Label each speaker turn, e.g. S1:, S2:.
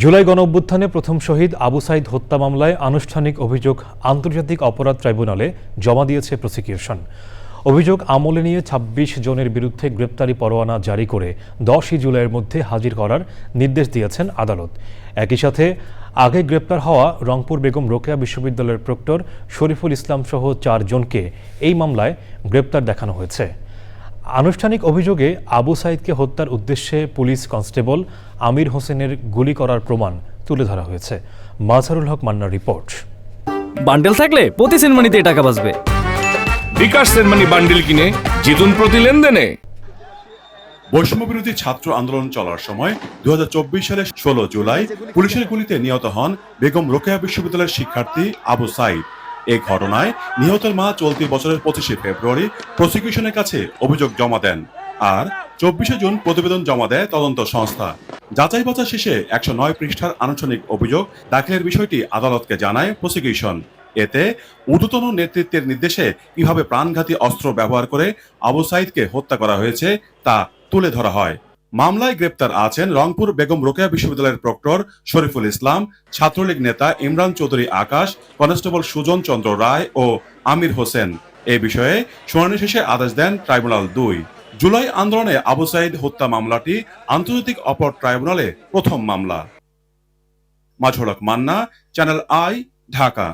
S1: জুলাই গণ অভ্যুত্থানে প্রথম শহীদ আবু সাইদ হত্যা মামলায় আনুষ্ঠানিক অভিযোগ আন্তর্জাতিক অপরাধ ট্রাইব্যুনালে জমা দিয়েছে প্রসিকিউশন। অভিযোগ আমলে নিয়ে ২৬ জনের বিরুদ্ধে গ্রেপ্তারি পরোয়ানা জারি করে দশই জুলাইয়ের মধ্যে হাজির করার নির্দেশ দিয়েছেন আদালত। একই সাথে আগে গ্রেপ্তার হওয়া রংপুর বেগম রোকেয়া বিশ্ববিদ্যালয়ের প্রক্টর শরীফুল ইসলাম সহ চারজনকে এই মামলায় গ্রেপ্তার দেখানো হয়েছে। আনুষ্ঠানিক অভিযোগে আবু সাইদকে হত্যার উদ্দেশ্যে পুলিশ কনস্টেবল আমির হোসেনের গুলি করার প্রমাণ তুলে ধরা হয়েছে। মাজহারুল হক মান্নার রিপোর্ট।
S2: বান্ডেল থাকলে প্রতি সেনমানিতে টাকা বাঁচবে।
S3: বিকাশ সেনমানি বান্ডিল কিনে জিতুন প্রতি লেনদেনে।
S4: বৈষম্যবিরোধী ছাত্র আন্দোলন চলার সময় দু হাজার চব্বিশ সালের ষোলো জুলাই পুলিশের গুলিতে নিহত হন বেগম রোকেয়া বিশ্ববিদ্যালয়ের শিক্ষার্থী আবু সাইদ। এই ঘটনায় নিহতের মা চলতি বছরের পঁচিশে ফেব্রুয়ারি প্রসিকিউশনের কাছে অভিযোগ জমা দেন আর চব্বিশে জুন প্রতিবেদন জমা দেয় তদন্ত সংস্থা। যাচাই বাছাই শেষে একশো নয় পৃষ্ঠার আনুষ্ঠানিক অভিযোগ দাখিলের বিষয়টি আদালতকে জানায় প্রসিকিউশন এতে ঊর্ধ্বতন নেতৃত্বের নির্দেশে কীভাবে প্রাণঘাতী অস্ত্র ব্যবহার করে আবু সাইদকে হত্যা করা হয়েছে তা তুলে ধরা হয়। মামলায় গ্রেপ্তার আছেন রংপুর বেগম রোকেয়া বিশ্ববিদ্যালয়ের প্রক্টর শরীফুল ইসলাম, ছাত্রলীগ নেতা ইমরান চৌধুরী আকাশ, কনস্টেবল সুজন চন্দ্র রায় ও আমির হোসেন। এ বিষয়ে শুনানি শেষে আদেশ দেন ট্রাইব্যুনাল দুই। জুলাই আন্দোলনে আবু সাইদ হত্যা মামলাটি আন্তর্জাতিক অপর ট্রাইব্যুনালে প্রথম মামলা। মাঝড়ক মান্না, চ্যানেল আই, ঢাকা।